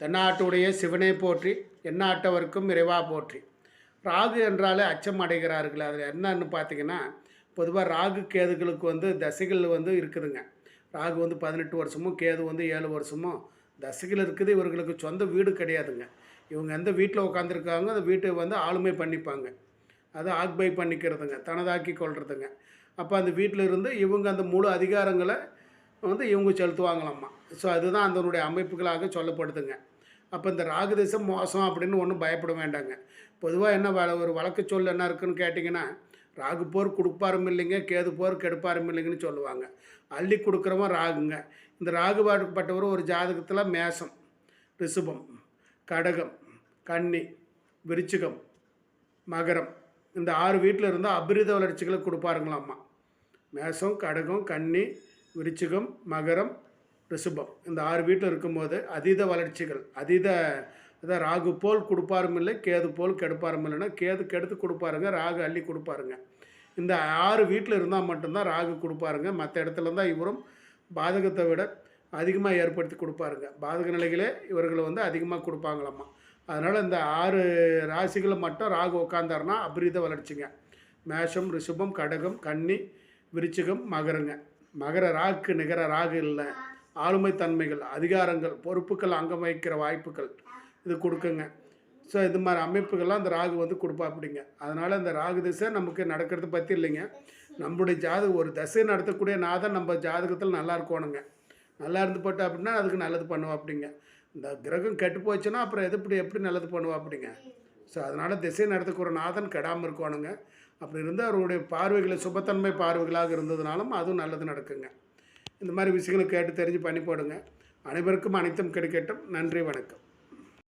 தென்னாட்டுடைய சிவனை போற்றி எந்நாட்டவருக்கும் இறைவா போற்றி. ராகு என்றாலே அச்சம் அடைகிறார்கள் அதில் என்னன்னு பார்த்தீங்கன்னா பொதுவாக ராகு கேதுகளுக்கு வந்து தசைகள் வந்து இருக்குதுங்க. ராகு வந்து பதினெட்டு வருஷமும் கேது வந்து ஏழு வருஷமும் தசைகள் இருக்குது. இவர்களுக்கு சொந்த வீடு கிடையாதுங்க. இவங்க எந்த வீட்டில் உட்காந்துருக்காங்க அந்த வீட்டை வந்து ஆளுமை பண்ணிப்பாங்க. அதை ஆக்பை பண்ணிக்கிறதுங்க தனதாக்கி கொள்றதுங்க. அப்போ அந்த வீட்டில் இருந்து இவங்க அந்த முழு அதிகாரங்களை வந்து இவங்க செலுத்துவாங்களாம்மா. ஸோ அதுதான் அதனுடைய அமைப்புகளாக சொல்லப்படுதுங்க. அப்போ இந்த ராகு தேசம் மோசம் அப்படின்னு ஒன்றும் பயப்பட வேண்டாங்க. பொதுவாக என்ன ஒரு வழக்கு சொல் என்ன இருக்குன்னு கேட்டிங்கன்னா ராகு போர் கொடுப்பாரும் இல்லைங்க கேது போர் கெடுப்பாரும் இல்லைங்கன்னு சொல்லுவாங்க. அள்ளி கொடுக்குறவன் ராகுங்க. இந்த ராகு பாடுபட்டவர் ஒரு ஜாதகத்தில் மேசம் ரிஷபம் கடகம் கன்னி விருச்சிகம் மகரம். இந்த ஆறு வீட்டில் இருந்தால் அபிரித வளர்ச்சிகளை கொடுப்பாருங்களாம்மா. மேஷம் கடகம் கன்னி விருச்சிகம் மகரம் ரிஷபம். இந்த ஆறு வீட்டில் இருக்கும்போது அதீத வளர்ச்சிகள் அதீத அதான் ராகு போல் கொடுப்பாரும் இல்லை கேது போல் கெடுப்பாரும் இல்லைன்னா கேது கெடுத்து கொடுப்பாருங்க ராகு அள்ளி கொடுப்பாருங்க. இந்த ஆறு வீட்டில் இருந்தால் மட்டும்தான் ராகு கொடுப்பாருங்க. மற்ற இடத்துல தான் இவரும் பாதகத்தை விட அதிகமாக ஏற்படுத்தி கொடுப்பாருங்க. பாதக நிலைகளே இவர்களை வந்து அதிகமாக கொடுப்பாங்களாம்மா. அதனால் இந்த ஆறு ராசிகளை மட்டும் ராகு உட்காந்தாருன்னா அபரீத வளர்ச்சிங்க. மேஷம் ரிஷபம் கடகம் கன்னி விருச்சிகம் மகருங்க. மகர ராகுக்கு நிகர ராகு இல்லை. ஆளுமை தன்மைகள் அதிகாரங்கள் பொறுப்புகள் அங்கம் வகிக்கிற வாய்ப்புகள் இது கொடுக்குங்க. ஸோ இது மாதிரி அமைப்புகள்லாம் அந்த ராகு வந்து கொடுப்பா அப்படிங்க அதனால் அந்த ராகு திசை நமக்கு நடக்கிறது பற்றி இல்லைங்க. நம்மளுடைய ஜாதகம் ஒரு தசை நடத்தக்கூடிய நாதன் நம்ம ஜாதகத்தில் நல்லா இருக்கணுங்க. நல்லா இருந்து போட்டா அப்படின்னா அதுக்கு நல்லது பண்ணுவோம் அப்படிங்க இந்த கிரகம் கெட்டு போச்சுன்னா அப்புறம் எது இப்படி எப்படி நல்லது பண்ணுவோம் அப்படிங்க ஸோ அதனால் திசை ஒரு நாதன் கெடாமல் இருக்கணுங்க அப்படி இருந்து அவருடைய பார்வைகளை சுபத்தன்மை பார்வைகளாக இருந்ததுனாலும் அதுவும் நல்லது நடக்குங்க. இந்த மாதிரி விஷயங்களை கேட்டு தெரிஞ்சு பண்ணி போடுங்க. அனைவருக்கும் அனைத்தும் கிடைக்கட்டும். நன்றி வணக்கம்.